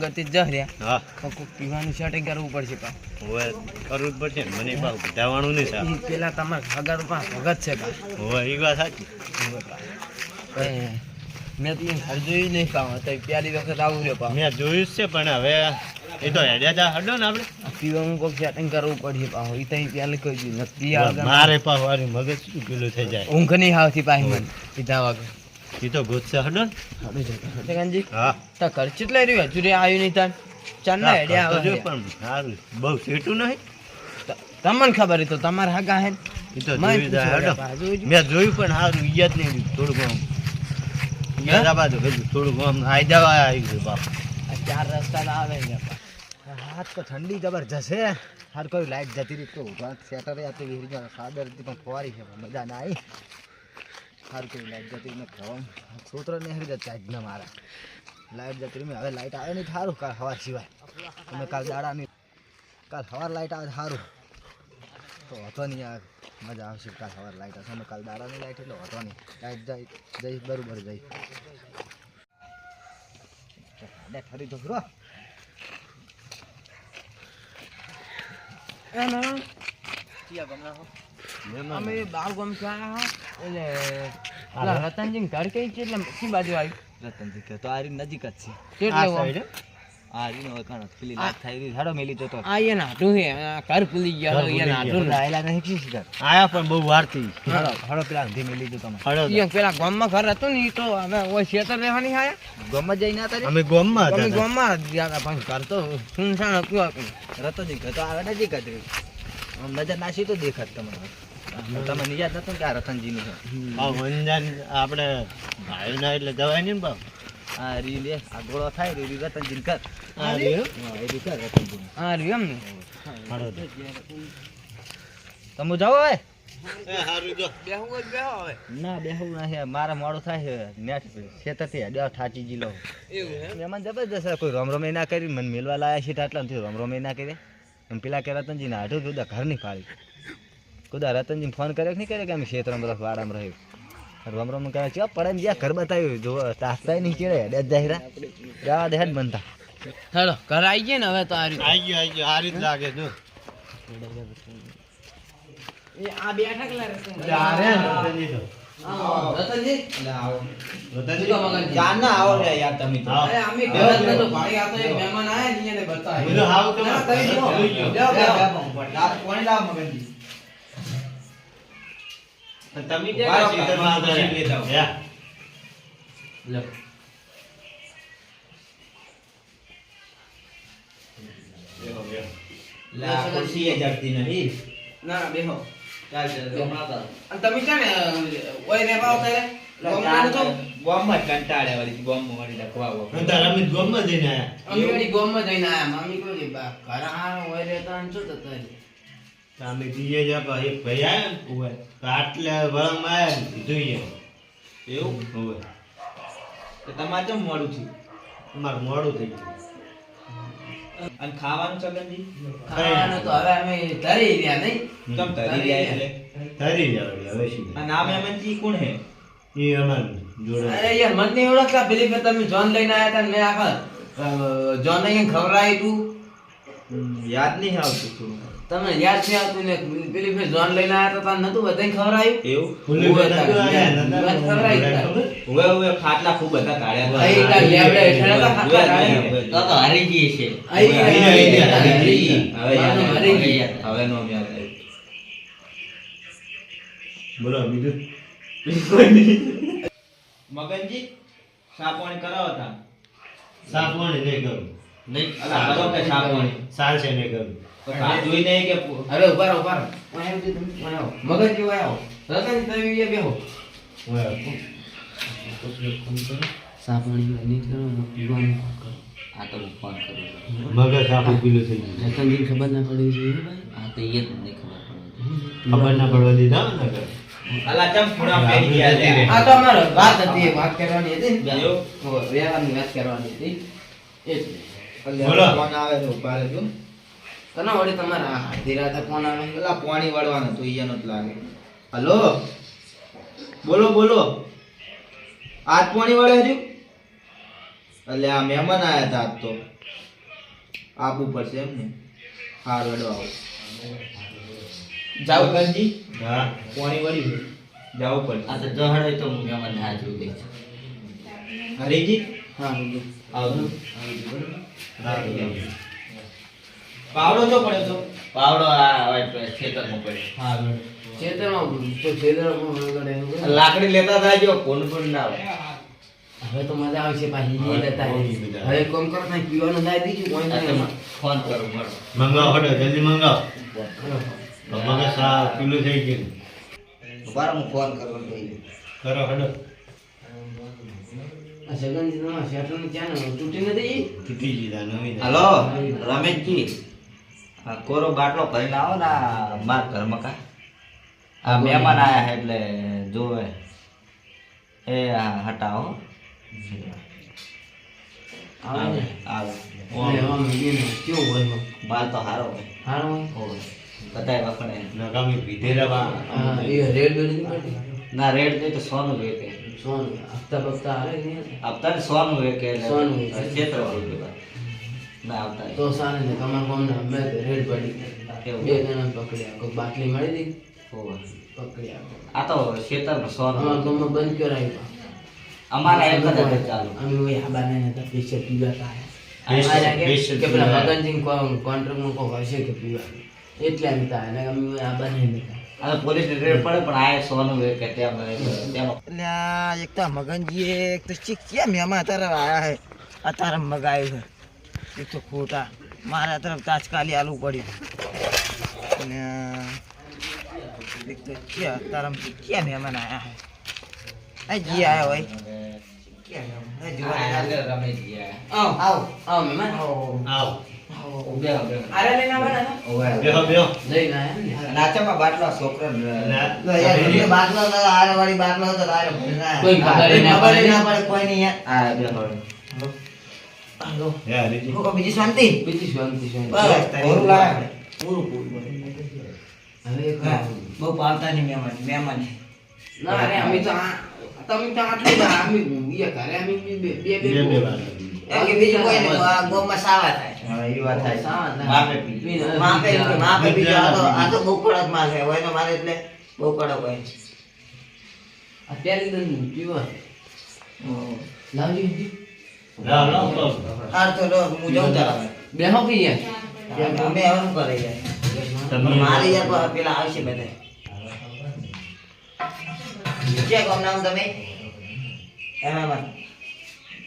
અંગત જ રહ્યા કોક પીવાનું શર્ટ કરવું પડશે પા હવે કરવું જ પડશે. મને પાછું ઘટાવાનું નહીં સાહેબ ઈ પેલા તમારે હગાડો પા ભગત છે પા હવે એ વાત સાચી. મેં તો ઈ ઘર જોયું નહીં પા તો પહેલી વખત આવું રહ્યો પા મેં જોયું જ છે પણ હવે એ તો હેડ્યા તા. હડો ને આપણે. પીવાનું કોક સેટિંગ કરવું પડશે પા એ તો ઈ કહી કોઈ દી નથી મારે પા મારી મગજ શું પેલું થઈ જાય. ઊંઘ નહીં આવતી પાછી મને. પીધા વગર. એ તો ગુસ્સે હડો ને? હાડું જતો. સत्यકાંતજી, હા. તાર ઘર કેટલા રહ્યું હજુ રે આવ્યું નહીં તાર. ચાર ના હેડ્યા આવે પણ સારું. બહુ સેટું નહીં? તમને ખબર તો તમારા હાગા હે? એ તો મને જોયું હડો. મેં જોયું પણ સારું યાદ નહીં થોડું ઘણું યાદ આવા તો કીધું થોડુંક આમ આઈ આવી ગયું બાપ. ચાર રસ્તા આવે છે હાથ તો ઠંડી જબરજસ્ત છે. હાર કોઈ લાઈટ જતી રહી તો ઊભા સેટરે આતી વીરી ગયા સાદર પણ ફોવારી છે મજા ના આવી હાર કોઈ લાઈટ જતી મેં ખવામ સૂત્ર ને હરી જતા જ ના મારા. લાઈટ જતી મેં હવે લાઈટ આવે નહીં સારું કાલ હવાર સિવાય. અમે કાલ દાડાની કાલ હવાર લાઈટ આવે સારું. તો હતો નહીં આ મજા આવશે કાલ સવાર લાઈટ હશે. અમે કાલ દાડાની લાઈટ એટલે હતો નહીં. લાઈટ જાય જઈ બરાબર જઈ. ઠરી તો ખરો અમે બાર ગામથી એટલે રતનજી ઘર કઈ છે એટલે કઈ બાજુ આવ્યું રતનજી કે તો આરી નજીક જ છે. કેટલે આ ગામ? side હે? આ રીત નો કણ પેલી લાગ થઈ રહી હાડો મેલી તો તો આ એ નાટું છે ઘર ભૂલી ગયા એ નાટું આયલા નહીં કી સીધા આયા પણ બહુ વાર થઈ હાડો હાડો પેલા અંધી મેલી જતો તમે હડો ઈ પેલા ગામમાં ઘર હતું ને તો અમે ઓય શેતર રહેવાની આયા ગમ જઈને આતા અમે ગોમમાં અમે હતા. ગામમાં માં ગયા હતા પણ ઘર તો સુનસાન હતું. રતનજી કે તો આવે નજીક જ રહ્યું આમ નજર નાસી તો દેખાત તમને તમે નિયાદ નતો કે આ રતનજી નું છે આ વંજન આપણે ભાઈના એટલે જવાય નહીં ને બાપ? આ રી લે આ ગોળો થાય રી રી રતનજી કર. આ રી હા એ રી કર રતનજી આ રહ્યું એમ ને તમે જાઓ હવે. જો. જ બેહો ના ના મારા મોડું થાય છે. નેટ ખેતરથી હડ્યા ઠાચી જીલો. એવું એમાં? જબરદસ્ત. કોઈ રમરમે ના કરી મને મેલવા લાયા છે આટલા નથી રમરમે ના કરી. એમ પેલા કે રતનજીને હાડું જુદા ઘર નહીં પાડી કુદા રતનજી ફોન કર્યો કે નહીં કર્યો કે અમે ખેતરમાં બધા વાડામાં રહ્યું રમ રમ કરે ચો પડે ને જ્યાં ઘર બતાવ્યું જો તાકતા નહીં ચડે હેડે જાહેરા જવા દે હેડ બનતા હેલો ઘર આવી ગયા ને હવે તો આ રીતે આઈ ગયો આવી ગયો આ રીતે લાગે જો એ આ બેઠા કેટલા રસ્તે? આ રતનજી તો. હા, રતનજી? રતનજી? ના આવો રે યાર તમે આવો. અરે અમે ઘર જ ભાઈ આ તો એક મહેમાન આયા ને એને બધું હાવ તો તમે જુઓ. જોઈ ગયો. જાઓ, જાઓ. કોણ લાવ મગનજી તમે હે? લો. લા એ નહીં ના બેહો. ચાલ ચાલ અને તમે છે ને ઓય રહેવા આવતા રે? ગામમાં કંટાળે વળી બોમ્બ વાળી લખવા અને તાર અમે ગોમમાં જઈને આયા? અમે વળી ગામમાં જઈને આયા. મમ્મી કોઈ બા ઘર આ ઓય રહેતા ને શું થતું હોય? અમે જઈએ જ એક ભાઈ આવ્યા ને. તો આટલે વળાંગમાં આવ્યા ને જોઈએ એવું? હોવે. તો તમારે કેમ મોડું થયું? અમારું મોડું થઈ ગયું. અને ખાવાનું છગનજી ખાવાનું તો હવે અમે ધરી રહ્યા નહીં. કેમ ધરી રહ્યા એટલે? ધરી જાવ હવે શું? આ નામ એમનજી કોણ હે? એ અમાર જોડે. અરે યાર મને નહીં ઓળખતા પેલી ફેર તમે જોન લઈને આયા હતા ને મેં આખા જોન લઈને ખવડાવ્યું તું. યાદ નહીં આવતું થોડું તમે યાદ છે આવતું ને પેલી ફેર જોન લઈને આયા હતા નતું બધાને ખવડાવ્યું એવું? ફૂલે હોવે. હવે હવે ખાટલા ખૂબ હતા કાઢ્યા અહીં તાર લેબડે હેઠળ હતા ખાટલા જોયા કાઢ્યા. નહીં, હવે. હારી ગઈ છે. હવે યાદ હરી ગઈ હવે નો યાદ આવ્યું બોલો બીજું? મગનજી ચા પાણી કરાવો તા સાપવાણી નહીં કરું. નહીં અલા કરો કે ચા સાલ છે નહીં કરું. તો જોઈને કે હવે ઊભા રહો, ઊભા રહો. ઓય આવજો તમે, આવો. મગજ ઓય આવો. રતન તમે અહીંયા બેહો. સાપણીમાં નહીં કરો પીવાનું. આ તો ફોન કરું મગજ આખું પીલું થઈ ગયું ખબર ના પડી જોઈએ આ તો એ જ ખબર પડે ખબર ના પડવા દીધા ને નકર. અલા ચમ ખૂણા પેરી ગયા આ તો અમારે વાત હતી વાત કરવાની હતી? વ્યવહારની વાત કરવાની હતી એટલે બોલો. ફોન આવે તો ઊભા રહેજો તને વળી તમારા અડધી રાતે ફોન આવે પેલા પાણી વાળવાનું તો ઈયાનો જ લાગે. હલો? બોલો બોલો. આજ પાણી વળે હજુ? એટલે આ મહેમાન આવ્યા હતા આજ તો. આપવું પડશે એમ ને હા રડો આવો. જાવ કંજી હા. પાણી વળી જાવ પડશે આ તો જહડે તો હું મહેમાન હાજર ગઈ છું હરીજી? હા આવજો. આવજો હા પાવડો તો પડ્યો તો. પાવડો આ હવે ખેતરમાં પડ્યો. હા તો. લાકડી લેતા થાય કોણ કોણ ના આવે. હવે તો મજા આવશે પાછી લેતા બધા. હવે કોમ કરો થાય પીવાનું થાય દીજું કોઈ નહીં. ફોન કરો મળો. મંગાવો હડો જલ્દી મંગાવો. મગજ સા પીલું થઈ ગયું. બાર હું ફોન કરવાનો કરો હડો તમારા શેઠનું ત્યાં ને? તૂટી નથી? તૂટી જીધા નવી હલો રમેશજી. કોરો બાટલો ભરીને આવો ને માર ઘરમાં કા. આ મહેમાન આયા છે એટલે જોવે. એ આ હટાવો? માલ તો હારો હોય. સારું હોય. બધાય વખણે પીધેલા એ રેડ બેડ ના રેડ નહીં તો સોનું વેકે સોનું. હપ્તા હપ્તા આવે હપ્તા સોનું વેકે સોનું. ક્ષેત્ર રૂપિયા ના આવતા તો સારું ને તમારે અમે રેડ પડી બે જણા પકડ્યા. કોઈ બાટલી મળી હતી? પકડ્યા. આ તો સોનું અમારા ગામમાં બંધ કરાવ્યું અમારા એક જ હતું ચાલુ. અમે આ બાને નતા પૈસા પીવા તા બેસ્ટ- કે પેલા મગનજી કોન્ટ્રાક્ટમાં કોઈ હશે કે પીવા? એટલે અને અમે નતા પોલીસ રેડ પડે પણ આ સોનું ત્યાં એક તો મગનજી એક તો કેમ એમાં અત્યારે આયા હે? અત્યારે મગાવ્યું છે એક તો ખોટા. મારા તરફ તાજકાલી આલુ પડ્યું. અને એક તો કે અત્યારે ક્યાં મહેમાન આયા હે? આ જી આયા હોય. કેમ મહેમાન? એ જોવા આવ્યા. ગયા આવ. આવ આવ મહેમાન. આવો. નાચામાં બાટલો છોકરો બાટલો હતો, આરે વાળી બાટલો હતો, કોઈ ખબર. ના પડે. કોઈ નહીં બહુ નહીં મહેમાન મહેમાન ના અરે અમે તો તમે તો આટલું અમે ઘરે અમે બે બે બે બે વાર કે બીજું કોઈ નહીં, આ ગોમાં સાવા થાય હા એ વાત થાય સાવા થાય. માપે પી માપે માપે બીજા આ તો આ તો બહુ કડક માલ છે હોય તો મારે એટલે બહુ કડક હોય અત્યારે તો પીવા લાવજો હાર તો લો, હું જાઉં તારા બેહો કે યાર અમે શું કરે યાર તમે મારે યાર પેલા આવશે બધા. ક્યાં ગામ નામ તમે? એમાં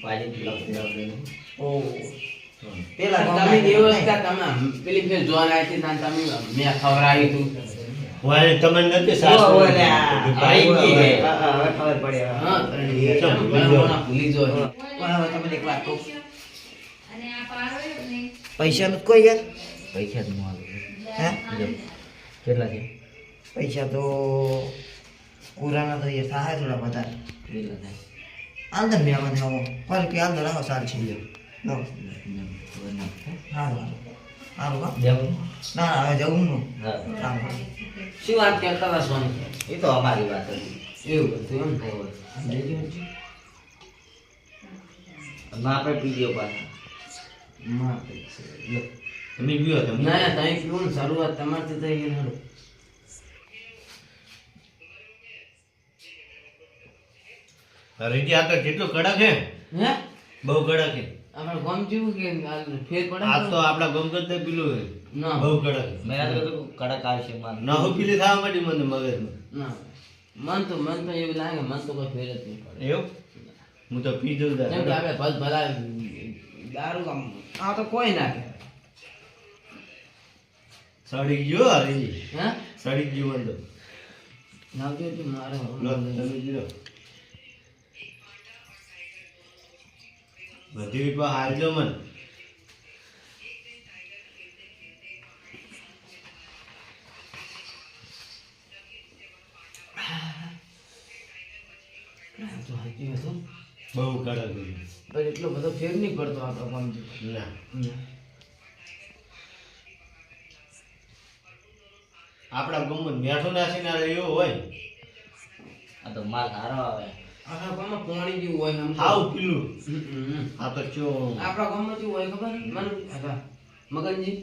પાજી પીલો પીલો ઓ. પેલા તમે વ્યવસ્થા તમે પેલી ફેર જોવા લાવી હતી તમે મેં ખવડાવી તું. વાય તમને નથી સાસુ આ, હે. હા, હા, હવે ખબર પડી હા તમે ભૂલી જો પણ હવે તમને એક વાત કહું. પૈસાનું નું કોઈ યાર? પૈસા નું આવે. હે? કેટલા છે? પૈસા તો કુરાના તો યાર થાય થોડા બધા કેટલા થાય? આંદર મેં મને આવો ફરી કે આંદર આવો સારું છે. લો. સારું સારું હા દેવું ના ના હવે જવું નું. હા. શું વાત કરતા સોની એ તો અમારી વાત હતી. એવું હતું એમ ના આપણે પીજો ગયો પાછા. માં તમે ગયો તમે ના તમે પીવો ને શરૂઆત તમારથી થઈ ગઈ હાલો. હરીજી આ તો કેટલું કડક હે? હે? બહુ કડક હે. આપણે ગમ જેવું કે ફેર પડે આ તો આપણા ગમ કરતા પેલું ના. બહુ કડક. મેં આ તો કડક આવશે મારે. ના હું પીલી થવા માંડી મને મગજ ના. મન તો મન તો એવું લાગે મન તો કોઈ ફેર જ નહીં પડે. એવું? હું તો પી જઉં કેમ કે આપણે ભલ ભલા દારૂ આમ આ તો કોઈ ના કરે સડી ગયો અરે હે? સડી ગયો બંધો નાવજો તું મારે તમે જીરો બધી રીત હાલજો મન. તો હાચી વાત બહુ કડક. પણ એટલો બધો ફેર નહીં પડતો આપણો જેવો. ના. આપણા ગમત મેઠો નાખીને આ રહ્યો હોય. આ તો માલ સારો આવે. આખા ગામમાં પોણી જેવું હોય આમ. હાવ પીલું. આ તો ચો. આપણા ગામમાં કેવું હોય ખબર? મન હા, મગનજી.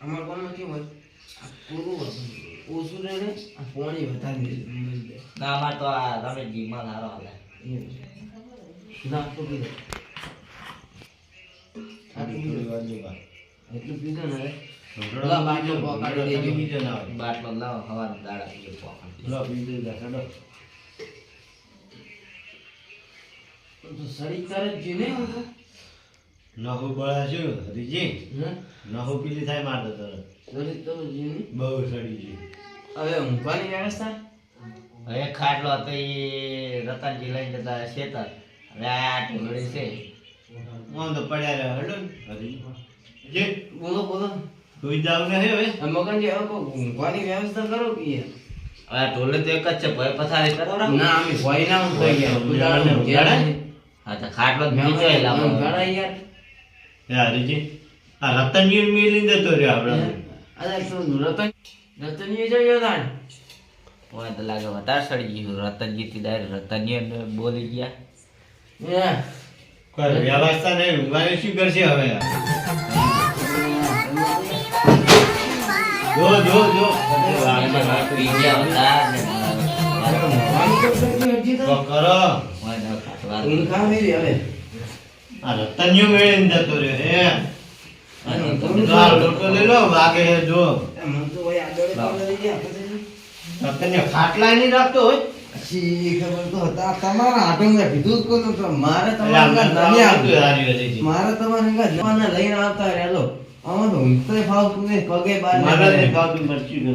અમારા ગામમાં કેવું હોય? પૂરું. ઓછું રહે પોણી વધારે અમાર તો આ રમેશજી માં હારો હાલે. એવું. પીધો. એટલું પીધો ને બાટલો પકાડી દેજો. બીજો ના આવે બાટલો લાવો હવાના દાડા પીએ પોકણ નહુ બળા છું હરીજી. હે? નહુ પીલી થાય મારતો તરત. બહુ સડી છે હવે ઊંઘવાની વ્યવસ્થા? હવે ખાટલો હતો એ રતનજી લઈને જતા શેતર. હવે આ ઢોલડી છે. હું તો પડ્યા રહે હડો હરી જે. બોલો બોલો. સુઈ જાવ ને હવે. મગનજી હવે કોઈ ઊંઘવાની વ્યવસ્થા કરો કે હવે આ ઢોલે તો એક જ છે ભય પથારી કરો ના અમે ભય ના યાર. ઊંઘાડા? ને? હા તો ખાટલો જ બીજો ય લાવો ઊંઘાડા યાર. યા હરીજી આ રતનજી મિલી દેતો રહ્યો આપણે અરે શું રતન? રતનજી જઈ હતા ને. મને તો લાગે વધારે સડી ગયું. રતનજી થી ડાયરેક્ટ રતનજી બોલી ગયા. કોઈ વ્યવસ્થા નહીં ઊંઘવાની શું કરશે હવે? જો જો જો. કરો. મને ખાટવા ઊંઘ આવે રે હવે. આ રતનજીઓ મેળીને જતો રહ્યો હે ખાટલા નહીં રાખતો હોય? તમારા આટંગા કીધું કોનું તો મારે તમારા. મારે તમારે જવાના લઈને આવતા રહેલો આમાં તો ઊંઘતોય ફાવતું નહીં પગે બાર મારે મરચી કરો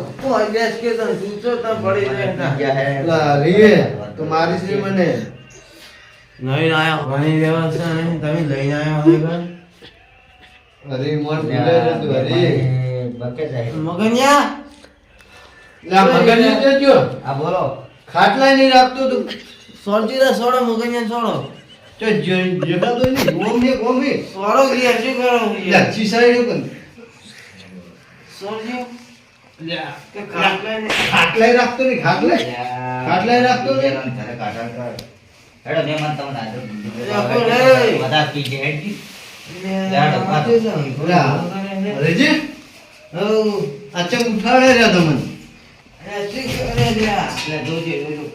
કોઈ બેસ કે તને સૂચો તો પડી જાય. લા રીએ તું મારી છે મને. લઈને આયા ઘણી વ્યવસ્થા નહીં તમે લઈને આયા હોય. અરે મોન ભૂલે છે તું હરી મગનિયા? લા મગન દેજો આ બોલો. ખાટલા નહીં રાખતો તું. સોળજી સોડો મગનિયા સોળો. તો નહીં. ને ઓમ ને સોળો ગયા શું કરો લા ચીસાઈ પણ. સોળજી? કે ખાટલા ને ખાટલાય રાખતો નહીં ખાટલાય? ખાટલાય રાખતો ને? હેડો મહેમાન તમને આજે બધા પી ગયા હેડજી. લે, લાડો, આ શું ઉઠાડે તમને? કરે? લે, જોજે, જોજો.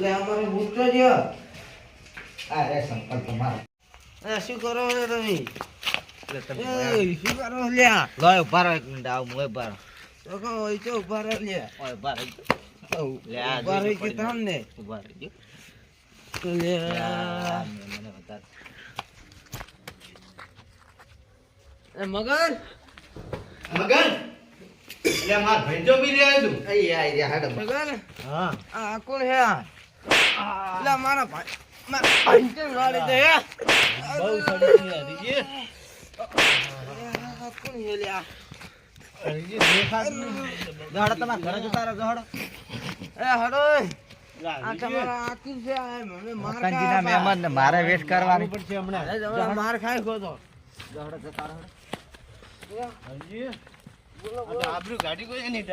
લે, અમારો બુટ્ટો જ્યો. આ રે સંપલ તમારો. એ શું કરો છો તમે એ શું કરો લ્યા. લોય ઊભા રહો એક મિનિટ આવું મોય ઊભા રહો. તો કહો હોય તો ઊભા રહો લ્યા. ઓય ઊભા રહો. લે ઊભા રહી કે તમને? ઊભા રહેજો તો લ્યા. મને વધારે. એ મગન? મગન? એટલે માર ભેંજો બી રહ્યા તું. આઈ આઈ રે હાડો મગન? હા. આ કોણ હે? આ લા મારા ભાઈ મારા ભાઈ કેમ દે. બહુ સડી ગઈ માર વેટ કરવાની પડશે હમણાં માર ખાઈ ખો તો દોડો જતા રહો હરીજી આ તો આબરૂ ગાડી કોઈ નહીં